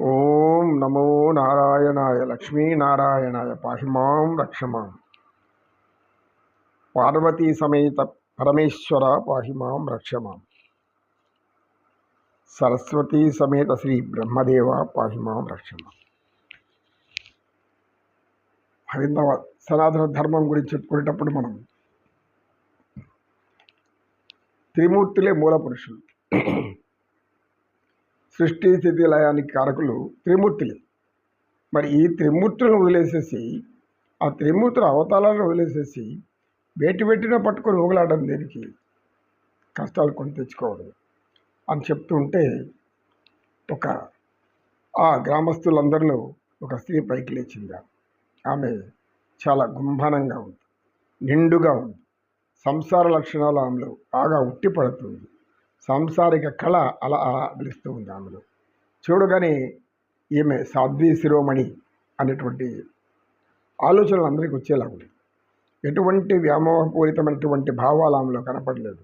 ఓం నమో నారాయణాయ లక్ష్మీనారాయణాయ పాహిమాం రక్షమాం. పార్వతీ సమేత పరమేశ్వర పాహిమాం రక్షమాం. సరస్వతీ సమేత శ్రీ బ్రహ్మదేవ పాహిమాం రక్షమాం. హైందవ సనాతన ధర్మం గురించి చెప్పుకునేటప్పుడు మనం త్రిమూర్తులే మూల పురుషులు. సృష్టి స్థితి లయానికి కారకులు త్రిమూర్తులు. మరి ఈ త్రిమూర్తులను వదిలేసేసి ఆ త్రిమూర్తుల అవతారాలను వదిలేసేసి వేటి పెట్టిన పట్టుకొని ఊగలాడడం దేనికి? కష్టాలు కొని తెచ్చుకోవడం అని చెప్తూ ఉంటే ఒక ఆ గ్రామస్తులందరిలో ఒక స్త్రీ పైకి లేచింది. ఆమె చాలా గుంభనంగా ఉంది నిండుగా ఉంది. సంసార లక్షణాలు ఆమెలో బాగా ఉట్టిపడుతుంది. సాంసారిక కళ అలా అలా పిలుస్తూ ఉంది ఆమెలో చూడగానే ఈమె సాధ్వీ శిరోమణి అనేటువంటి ఆలోచనలు అందరికీ వచ్చేలా ఉంది ఎటువంటి వ్యామోహపూరితమైనటువంటి భావాలు ఆమెలో కనపడలేదు.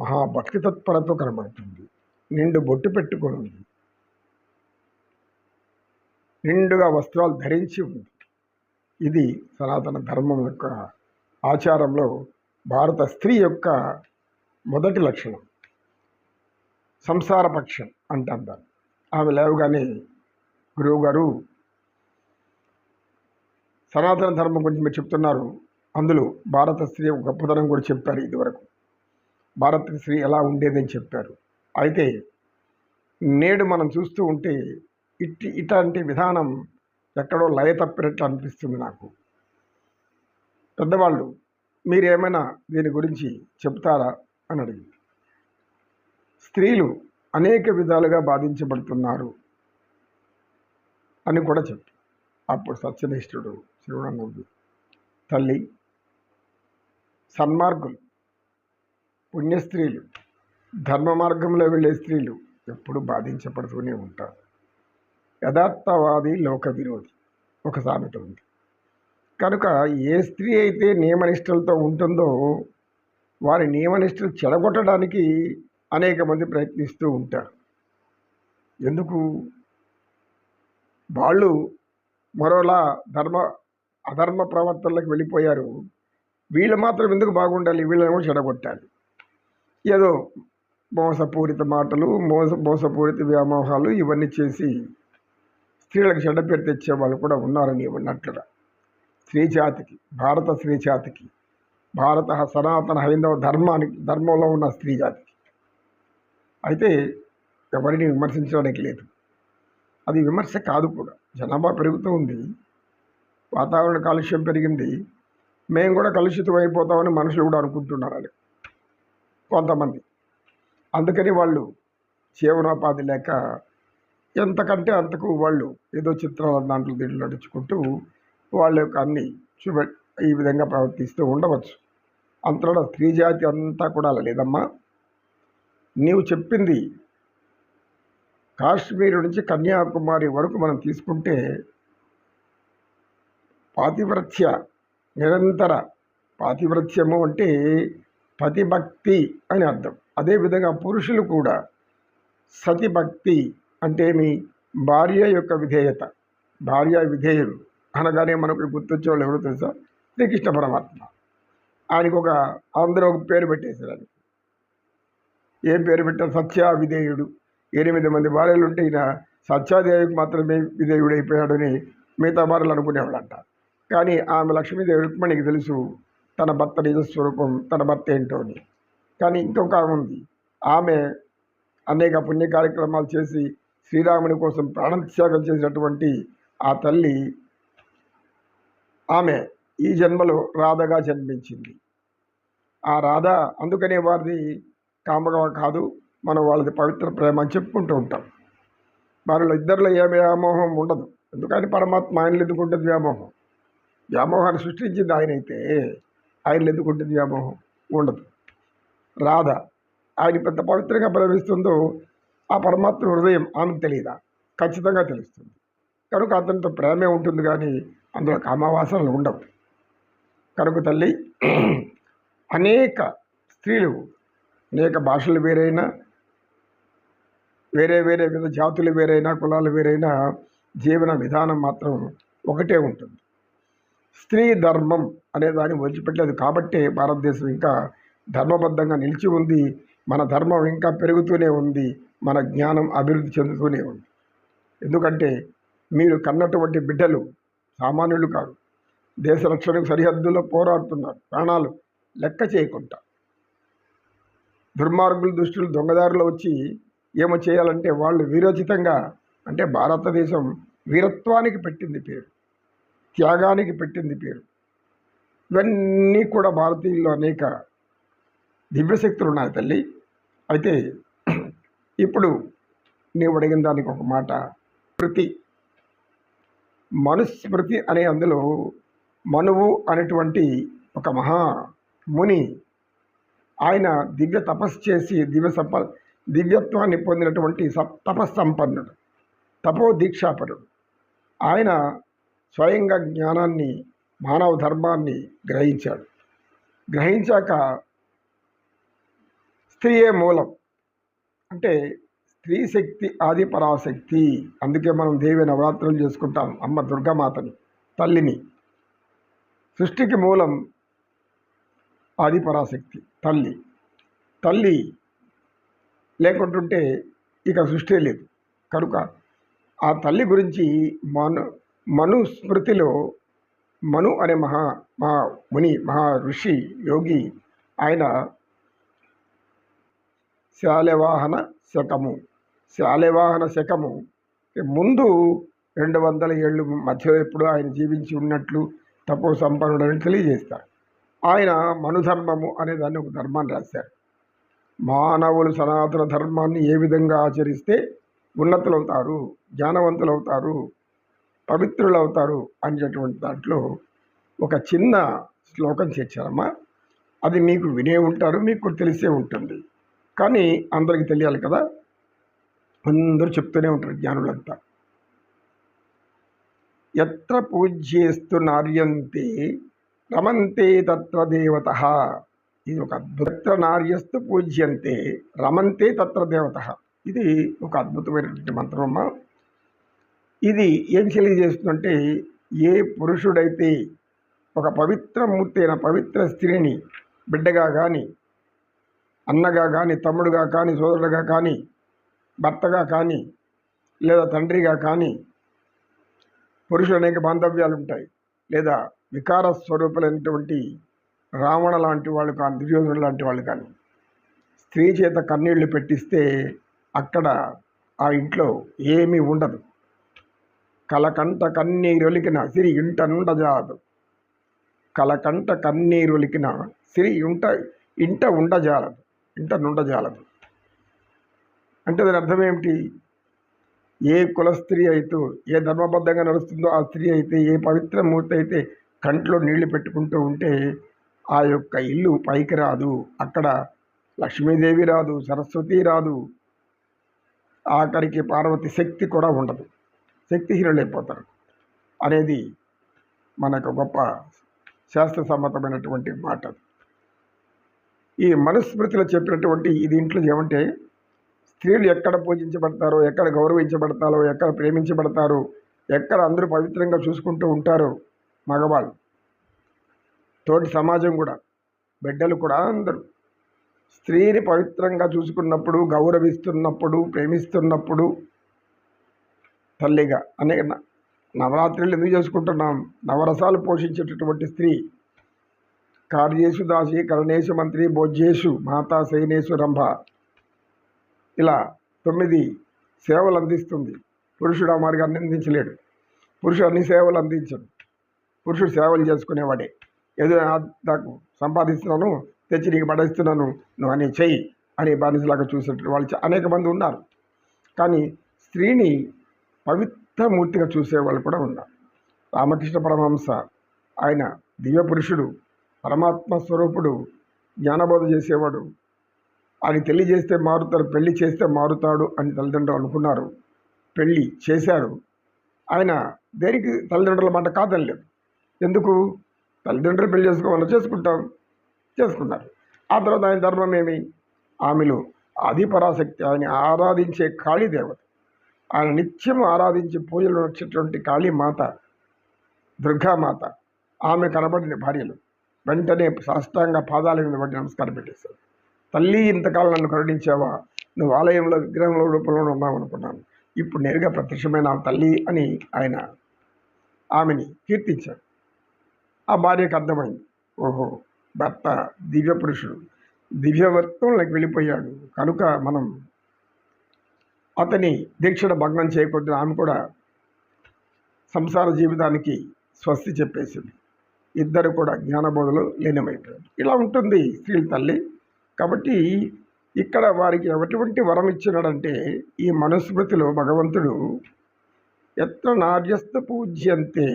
మహాభక్తి తత్పరతో కనబడుతుంది. నిండు బొట్టు పెట్టుకొని ఉంది. నిండుగా వస్త్రాలు ధరించి ఉంది. ఇది సనాతన ధర్మం యొక్క ఆచారంలో భారత స్త్రీ యొక్క మొదటి లక్షణం. సంసార పక్షం అంటాం దాన్ని. ఆమె లేవగానే గురువు గారు సనాతన ధర్మం గురించి మీరు చెప్తున్నారు. అందులో భారత స్త్రీ ఒక గొప్పతనం కూడా చెప్పారు ఇదివరకు. భారత స్త్రీ ఎలా ఉండేదని చెప్పారు. అయితే నేడు మనం చూస్తూ ఉంటే ఇట్టి ఇట్లాంటి విధానం ఎక్కడో లయ తప్పినట్లు అనిపిస్తుంది నాకు. పెద్దవాళ్ళు మీరేమైనా దీని గురించి చెప్తారా అని అడిగింది. స్త్రీలు అనేక విధాలుగా బాధించబడుతున్నారు అని కూడా చెప్పి. అప్పుడు సత్యనిష్ఠుడు శివుడన్నది తల్లి సన్మార్గులు పుణ్యస్త్రీలు ధర్మ మార్గంలో వెళ్ళే స్త్రీలు ఎప్పుడు బాధించబడుతూనే ఉంటారు. యథార్థవాది లోక విరోధి ఒక సామెత ఉంది. కనుక ఏ స్త్రీ అయితే నియమనిష్టలతో ఉంటుందో వారి నియమనిష్టలు చెడగొట్టడానికి అనేక మంది ప్రయత్నిస్తూ ఉంటారు. ఎందుకు? వాళ్ళు మరోలా ధర్మ అధర్మ ప్రవర్తనలకు వెళ్ళిపోయారు. వీళ్ళు మాత్రం ఎందుకు బాగుండాలి? వీళ్ళేమో కూడా చెడగొట్టాలి. ఏదో మోసపూరిత మాటలు మోస మోసపూరిత వ్యామోహాలు ఇవన్నీ చేసి స్త్రీలకు చెడ్డ పేరు తెచ్చే వాళ్ళు కూడా ఉన్నారని ఉన్నట్లుగా స్త్రీ జాతికి భారత స్త్రీ జాతికి భారత సనాతన హైందవ ధర్మానికి ధర్మంలో ఉన్న స్త్రీ జాతికి అయితే ఎవరిని విమర్శించడానికి లేదు. అది విమర్శ కాదు కూడా. జనాభా పెరుగుతూ ఉంది. వాతావరణ కాలుష్యం పెరిగింది. మేము కూడా కలుషితం అయిపోతామని మనుషులు కూడా అనుకుంటున్నారని కొంతమంది. అందుకని వాళ్ళు జీవనోపాధి లేక ఎంతకంటే అంతకు వాళ్ళు ఏదో చిత్రాల దాంట్లో దీంట్లో నడుచుకుంటూ వాళ్ళ యొక్క అన్ని చూపె ఈ విధంగా ప్రవర్తిస్తూ ఉండవచ్చు. అంతలో స్త్రీ జాతి అంతా కూడా లేదమ్మా. నీవు చెప్పింది కాశ్మీర్ నుంచి కన్యాకుమారి వరకు మనం తీసుకుంటే పాతివ్రత్య నిరంతర పాతివ్రత్యము అంటే పతిభక్తి అని అర్థం. అదేవిధంగా పురుషులు కూడా సతిభక్తి అంటే మీ భార్య యొక్క విధేయత. భార్య విధేయుడు అనగానే మనకు గుర్తొచ్చే వాళ్ళు ఎవరో తెలుసా? శ్రీకృష్ణ పరమాత్మ. ఆయనకు ఒక అందరూ ఒక పేరు పెట్టేశారు అని ఏం పేరు పెట్టారు సత్య విధేయుడు. ఎనిమిది మంది భార్యలు ఉంటే ఈయన సత్యాదేవికి మాత్రమే విధేయుడు అయిపోయాడని మిగతా భార్యలు అనుకునేవాడంట కానీ ఆమె లక్ష్మీదేవి రుక్మిణికి తెలుసు తన భర్త నిజస్వరూపం తన భర్త ఏంటో అని. కానీ ఇంకొక ఆమె ఉంది. ఆమె అనేక పుణ్య కార్యక్రమాలు చేసి శ్రీరాముని కోసం ప్రాణత్యాగం చేసినటువంటి ఆ తల్లి ఆమె ఈ జన్మలో రాధగా జన్మించింది. ఆ రాధ అందుకనే వారిది కామగా కాదు మనం వాళ్ళది పవిత్ర ప్రేమ అని చెప్పుకుంటూ ఉంటాం. వారిలో ఇద్దరిలో ఏ వ్యామోహం ఉండదు. ఎందుకని పరమాత్మ ఆయనలు ఎందుకుంటుంది వ్యామోహం? వ్యామోహాన్ని సృష్టించింది ఆయన అయితే ఆయనలు ఎందుకుంటుంది వ్యామోహం ఉండదు. రాధ ఆయన పెద్ద పవిత్రంగా ప్రేమిస్తుందో ఆ పరమాత్మ హృదయం ఆమెకు తెలియదా? ఖచ్చితంగా తెలుస్తుంది. కనుక అతనితో ప్రేమే ఉంటుంది కానీ అందులో కామవాసనలు ఉండవు. కనుక తల్లి అనేక స్త్రీలు అనేక భాషలు వేరైనా వేరే వేరే విధ జాతులు వేరైనా కులాలు వేరైనా జీవన విధానం మాత్రం ఒకటే ఉంటుంది. స్త్రీ ధర్మం అనే దాన్ని వదిలిపెట్టలేదు కాబట్టే భారతదేశం ఇంకా ధర్మబద్ధంగా నిలిచి ఉంది. మన ధర్మం ఇంకా పెరుగుతూనే ఉంది. మన జ్ఞానం అభివృద్ధి చెందుతూనే ఉంది. ఎందుకంటే మీరు కన్నటువంటి బిడ్డలు సామాన్యులు కాదు. దేశ రక్షణకు సరిహద్దులో పోరాడుతున్నారు. ప్రాణాలు లెక్క చేయకుండా. దుర్మార్గులు దృష్టిలో దొంగదారిలో వచ్చి ఏమో చేయాలంటే వాళ్ళు వీరోచితంగా అంటే భారతదేశం వీరత్వానికి పెట్టింది పేరు త్యాగానికి పెట్టింది పేరు. ఇవన్నీ కూడా భారతీయుల్లో అనేక దివ్యశక్తులు ఉన్నాయి తల్లి. అయితే ఇప్పుడు నీవు అడిగిన దానికి ఒక మాట. స్మృతి మనుస్మృతి అనే అందులో మనువు అనేటువంటి ఒక మహా ముని ఆయన దివ్య తపస్సు చేసి దివ్య సంప దివ్యత్వాన్ని పొందినటువంటి స తపస్సంపన్నుడు తపో దీక్షాపరుడు ఆయన స్వయంగా జ్ఞానాన్ని మానవ ధర్మాన్ని గ్రహించాడు. గ్రహించాక స్త్రీయే మూలం. అంటే స్త్రీ శక్తి ఆది పరాశక్తి. అందుకే మనం దేవి నవరాత్రులు చేసుకుంటాం. అమ్మ దుర్గామాతని తల్లిని. సృష్టికి మూలం ఆది పరాశక్తి. తల్లి. తల్లి లేకుంటుంటే ఇక సృష్టి లేదు. కనుక ఆ తల్లి గురించి మను మనుస్మృతిలో మను అనే మహా మహా ముని మహా ఋషి యోగి ఆయన శాలవాహన శకము. శాలవాహన శకము ముందు రెండు వందల ఏళ్ళు మధ్యలో ఎప్పుడు ఆయన జీవించి ఉన్నట్లు తపో సంపన్నుడని తెలియజేస్తారు. ఆయన మనుధర్మము అనే దాన్ని ఒక ధర్మాన్ని రాశారు. మానవులు సనాతన ధర్మాన్ని ఏ విధంగా ఆచరిస్తే ఉన్నతులవుతారు జ్ఞానవంతులవుతారు పవిత్రులవుతారు అనేటటువంటి దాంట్లో ఒక చిన్న శ్లోకం చేర్చారమ్మా. అది మీకు వినే ఉంటారు మీకు తెలిసే ఉంటుంది. కానీ అందరికీ తెలియాలి కదా? అందరూ చెప్తూనే ఉంటారు జ్ఞానులంతా. ఎత్ర పూజ్యేస్తు నార్యంతే రమంతే తత్ర దేవత. ఇది ఒక అద్భుత నార్యస్తు పూజ్యంతే. రమంతే తత్ర దేవత. ఇది ఒక అద్భుతమైనటువంటి మంత్రమ్మ ఇది ఏం తెలియజేస్తుందంటే ఏ పురుషుడైతే ఒక పవిత్ర మూర్తి అయిన పవిత్ర స్త్రీని బిడ్డగా కానీ అన్నగా కానీ తమ్ముడుగా కానీ సోదరుడుగా కానీ భర్తగా కానీ లేదా తండ్రిగా కానీ పురుషుడు అనేక బాంధవ్యాలు ఉంటాయి లేదా వికార స్వరూపులైనటువంటి రావణ లాంటి వాళ్ళు కానీ దుర్యోధనుడు లాంటి వాళ్ళు కానీ స్త్రీ చేత కన్నీళ్ళు పెట్టిస్తే అక్కడ ఆ ఇంట్లో ఏమీ ఉండదు. కలకంట కన్నీరొలికిన సిరి ఇంట నుండజాదు. కలకంట కన్నీరొలికిన సిరి ఉంట ఇంట ఉండజాలదు ఇంట నుండజాలదు. అంటే దాని అర్థం ఏమిటి? ఏ కుల స్త్రీ అయితే ఏ ధర్మబద్ధంగా నడుస్తుందో ఆ స్త్రీ అయితే ఏ పవిత్ర మూర్తి అయితే కంట్లో నీళ్ళు పెట్టుకుంటూ ఉంటే ఆ యొక్క ఇల్లు పైకి రాదు. అక్కడ లక్ష్మీదేవి రాదు సరస్వతి రాదు. ఆఖరికి పార్వతి శక్తి కూడా ఉండదు. శక్తిహీనులైపోతారు. అనేది మనకు గొప్ప శాస్త్ర సమ్మతమైనటువంటి మాట ఈ మనుస్మృతిలో చెప్పినటువంటి దీంట్లో ఏమంటే స్త్రీలు ఎక్కడ పూజించబడతారో ఎక్కడ గౌరవించబడతారో ఎక్కడ ప్రేమించబడతారు ఎక్కడ అందరూ పవిత్రంగా చూసుకుంటూ ఉంటారో మగవాళ్ళు. తోటి సమాజం కూడా బిడ్డలు కూడా అందరూ. స్త్రీని పవిత్రంగా చూసుకున్నప్పుడు గౌరవిస్తున్నప్పుడు ప్రేమిస్తున్నప్పుడు తల్లిగా అనేక నవరాత్రులు ఎందుకు చేసుకుంటున్నాం? నవరసాలు పోషించేటటువంటి స్త్రీ. కార్యేషు దాసి కరణేశు మంత్రి భోజ్యేషు మాతా శైనేశు రంభ. ఇలా తొమ్మిది సేవలు అందిస్తుంది. పురుషుడు ఆ మార్గాన్ని అందించలేడు. పురుషుడు అన్ని సేవలు అందించడు. పురుషుడు సేవలు చేసుకునేవాడే. ఏదో నాకు సంపాదిస్తున్నాను తెచ్చి నీకు పడేస్తున్నాను నువ్వు అని చెయ్యి అని బానిసలాగా చూసేటట్టు వాళ్ళు అనేక మంది ఉన్నారు. కానీ స్త్రీని పవిత్రమూర్తిగా చూసేవాళ్ళు కూడా ఉన్నారు. రామకృష్ణ పరమహంస ఆయన దివ్య పురుషుడు పరమాత్మ స్వరూపుడు జ్ఞానబోధ చేసేవాడు. ఆయన తెలియజేస్తే మారుతాడు పెళ్ళి చేస్తే మారుతాడు అని తల్లిదండ్రులు అనుకున్నారు. పెళ్ళి చేశారు. ఆయన దేనికి తల్లిదండ్రుల మాట కాదనలేదు. ఎందుకు? తల్లిదండ్రులు పెళ్ళి చేసుకోవాలో చేసుకుంటాం. చేసుకున్నారు. ఆ తర్వాత ఆయన ధర్మం ఏమి? ఆమెలో ఆది పరాశక్తి ఆయన ఆరాధించే కాళీ దేవత. ఆయన నిత్యం ఆరాధించి పూజలు వచ్చేటువంటి కాళీమాత దుర్గామాత ఆమె కనబడిన భార్యలు. వెంటనే సాష్టాంగ పాదాల మీద పడి నమస్కారం పెట్టేశారు. తల్లి ఇంతకాలం నన్ను కరుణించావా? నువ్వు ఆలయంలో విగ్రహంలో రూపంలో ఉన్నావు అనుకున్నాను. ఇప్పుడు నేరుగా ప్రత్యక్షమైన తల్లి అని ఆయన ఆమెని కీర్తించారు. ఆ భార్యకు అర్థమైంది. ఓహో భర్త దివ్య పురుషుడు దివ్యవర్తంలోకి వెళ్ళిపోయాడు. కనుక మనం అతని దీక్షణ భగ్నం చేయకూడదు ఆమె కూడా సంసార జీవితానికి స్వస్తి చెప్పేసింది. ఇద్దరు కూడా జ్ఞానబోధలు లీనమైపోయారు. ఇలా ఉంటుంది స్త్రీల తల్లి. కాబట్టి ఇక్కడ వారికి ఎటువంటి వరం ఇచ్చినాడంటే ఈ మనుస్మృతిలో భగవంతుడు ఎత్ర నార్యస్థ పూజ్యంతే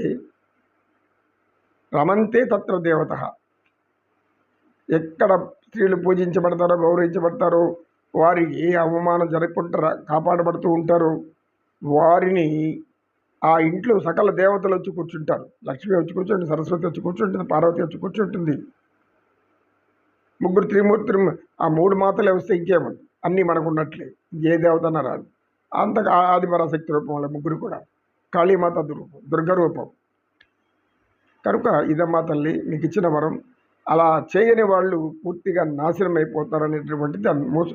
రమంతే తత్ర దేవత. ఎక్కడ స్త్రీలు పూజించబడతారో గౌరవించబడతారో వారికి ఏ అవమానం జరగకుండా కాపాడబడుతూ ఉంటారు. వారిని ఆ ఇంట్లో సకల దేవతలు వచ్చి కూర్చుంటారు. లక్ష్మి వచ్చి కూర్చుంటుంది సరస్వతి వచ్చి కూర్చుంటుంది పార్వతి వచ్చి కూర్చుంటుంది. ముగ్గురు త్రిమూర్తి ఆ మూడు మాతలే వస్తే ఇంకేముంది? అన్నీ మనకు ఉన్నట్లే ఏ దేవత రాదు. అంత ఆదిపరాశక్తి రూపం వాళ్ళ ముగ్గురు కూడా. కాళీమాత రూపం దుర్గ రూపం. కనుక ఇదమ్మా తల్లి మీకు ఇచ్చిన వరం. అలా చేయని వాళ్ళు పూర్తిగా నాశనం అయిపోతారు అనేటటువంటి దాని మోస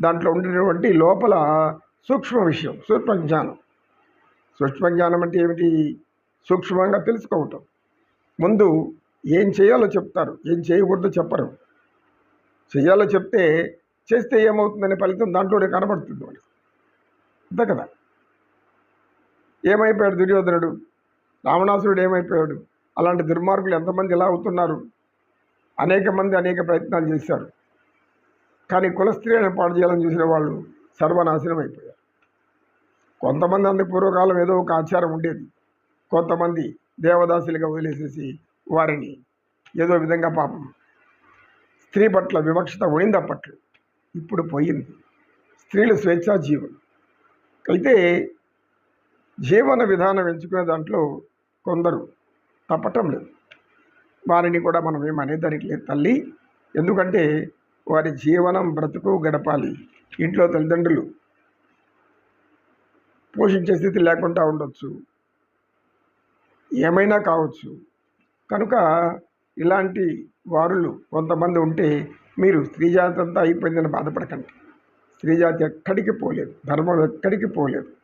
దాంట్లో ఉండేటువంటి లోపల సూక్ష్మ విషయం సూక్ష్మ జ్ఞానం సూక్ష్మ జ్ఞానం అంటే ఏమిటి? సూక్ష్మంగా తెలుసుకోవటం. ముందు ఏం చేయాలో చెప్తారు. ఏం చేయకూడదో చెప్పరు. చేయాలో చెప్తే చేస్తే ఏమవుతుందనే ఫలితం దాంట్లోనే కనబడుతుంది వాడికి అంతే కదా? ఏమైపోయాడు దుర్యోధనుడు? రావణాసురుడు ఏమైపోయాడు? అలాంటి దుర్మార్గులు ఎంతమంది ఎలా అవుతున్నారు? అనేక మంది అనేక ప్రయత్నాలు చేశారు. కానీ కుల స్త్రీలను పాడు చేయాలని చూసిన వాళ్ళు సర్వనాశనం అయిపోయారు. కొంతమంది అందుకు పూర్వకాలం ఏదో ఒక ఆచారం ఉండేది. కొంతమంది దేవదాసులుగా వదిలేసేసి వారిని ఏదో విధంగా పాపం స్త్రీ పట్ల వివక్షత పోయింది అప్పట్లో. ఇప్పుడు పోయింది. స్త్రీలు స్వేచ్ఛా జీవులు. అయితే జీవన విధానం ఎంచుకునే దాంట్లో కొందరు తప్పటం లేదు. వారిని కూడా మనం ఏమనేదానికి లేదు తల్లి. ఎందుకంటే వారి జీవనం బ్రతుకు గడపాలి. ఇంట్లో తల్లిదండ్రులు పోషించే స్థితి లేకుండా ఉండొచ్చు. ఏమైనా కావచ్చు. కనుక ఇలాంటి వారులు కొంతమంది ఉంటే మీరు స్త్రీజాతి అంతా అయిపోయిందని బాధపడకండి. స్త్రీజాతి ఎక్కడికి పోలేదు. ధర్మం ఎక్కడికి పోలేదు.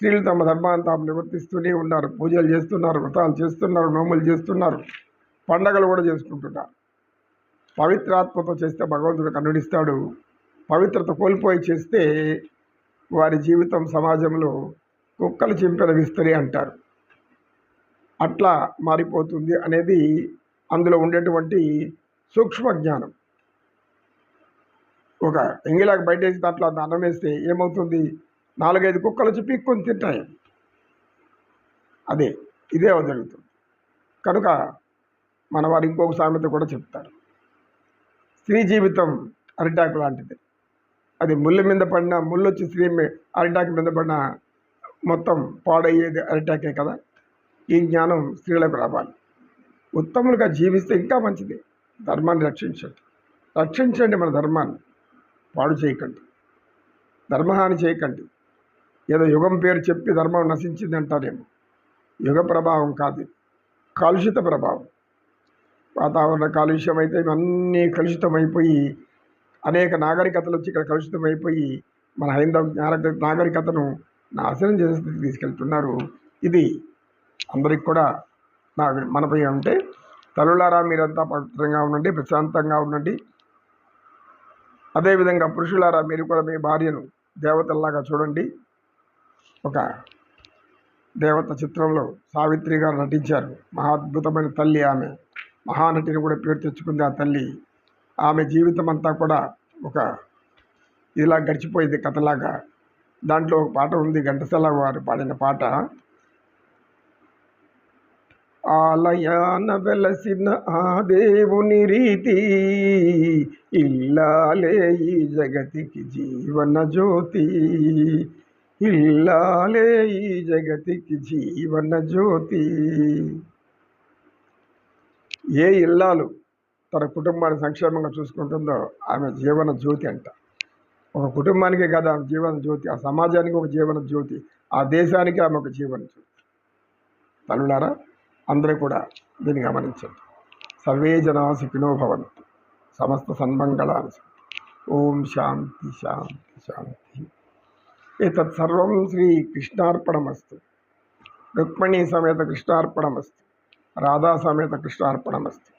స్త్రీలు తమ ధర్మాన్ని తాము నివర్తిస్తూనే ఉన్నారు. పూజలు చేస్తున్నారు వ్రతాలు చేస్తున్నారు నోములు చేస్తున్నారు పండగలు కూడా చేసుకుంటున్నారు. పవిత్రాత్మతో చేస్తే భగవంతుడు కన్నుడిస్తాడు పవిత్రత కోల్పోయి చేస్తే వారి జీవితం సమాజంలో కుక్కలు చింపిన విస్తరి అంటారు. అట్లా మారిపోతుంది అనేది అందులో ఉండేటువంటి సూక్ష్మ జ్ఞానం. ఒక ఎంగిలాగా బయటేసి దాంట్లో అన్నం వేస్తే ఏమవుతుంది? నాలుగైదు కుక్కలు వచ్చి పీక్కొని తింటాయి. అదే ఇదే జరుగుతుంది. కనుక మన వారు ఇంకొక సామెత కూడా చెప్తారు స్త్రీ జీవితం అరిటాకు లాంటిది. అది ముళ్ళు మీద పడిన ముళ్ళు వచ్చి స్త్రీ అరిటాకు మీద పడిన మొత్తం పాడయ్యేది అరిటాకే కదా? ఈ జ్ఞానం స్త్రీలకు రావాలి. ఉత్తములుగా జీవిస్తే ఇంకా మంచిది. ధర్మాన్ని రక్షించండి. రక్షించండి మన ధర్మాన్ని. పాడు చేయకండి. ధర్మహాని చేయకండి. ఏదో యుగం పేరు చెప్పి ధర్మం నశించింది అంటారేమో. యుగ ప్రభావం కాదు. కాలుషిత ప్రభావం. వాతావరణ కాలుష్యం అయితే ఇవన్నీ కలుషితమైపోయి అనేక నాగరికతలు వచ్చి ఇక్కడ కలుషితమైపోయి మన హైందవ నాగరికతను నాశనం చేసే స్థితికి తీసుకెళ్తున్నారు. ఇది అందరికి కూడా నా మనపై ఉంటే తల్లులారా మీరంతా పవిత్రంగా ఉండండి ప్రశాంతంగా ఉండండి. అదేవిధంగా పురుషులారా మీరు కూడా మీ భార్యను దేవతల్లాగా చూడండి. ఒక దేవత చిత్రంలో సావిత్రి గారు నటించారు. మహా అద్భుతమైన తల్లి ఆమె. మహానటిని కూడా పేరు తెచ్చుకుంది ఆ తల్లి. ఆమె జీవితం అంతా కూడా ఒక ఇలా గడిచిపోయింది కథలాగా. దాంట్లో ఒక పాట ఉంది ఘంటసాల వారు పాడిన పాట. ఆలయాన వెలసిన ఆ దేవుని రీతి ఇల్లాలే ఈ జగతికి జీవన జ్యోతి. ఇల్లాలే ఈ జగతికి జీవన జ్యోతి. ఏ ఇల్లాలు తన కుటుంబాన్ని సంక్షేమంగా చూసుకుంటుందో ఆమె జీవన జ్యోతి అంట. ఒక కుటుంబానికి కదా ఆమె జీవన జ్యోతి. ఆ సమాజానికి ఒక జీవన జ్యోతి. ఆ దేశానికి ఆమె ఒక జీవన జ్యోతి. తల్లులారా అందరూ కూడా దీన్ని గమనించండి. సర్వే జనా సుఖినో భవంతు. సమస్త సన్మంగళాన్ని ఓం శాంతి శాంతి శాంతి. ఏతత్ సర్వం శ్రీ కృష్ణార్పణమస్తు రుక్మిణీ సమేత కృష్ణార్పణమస్తు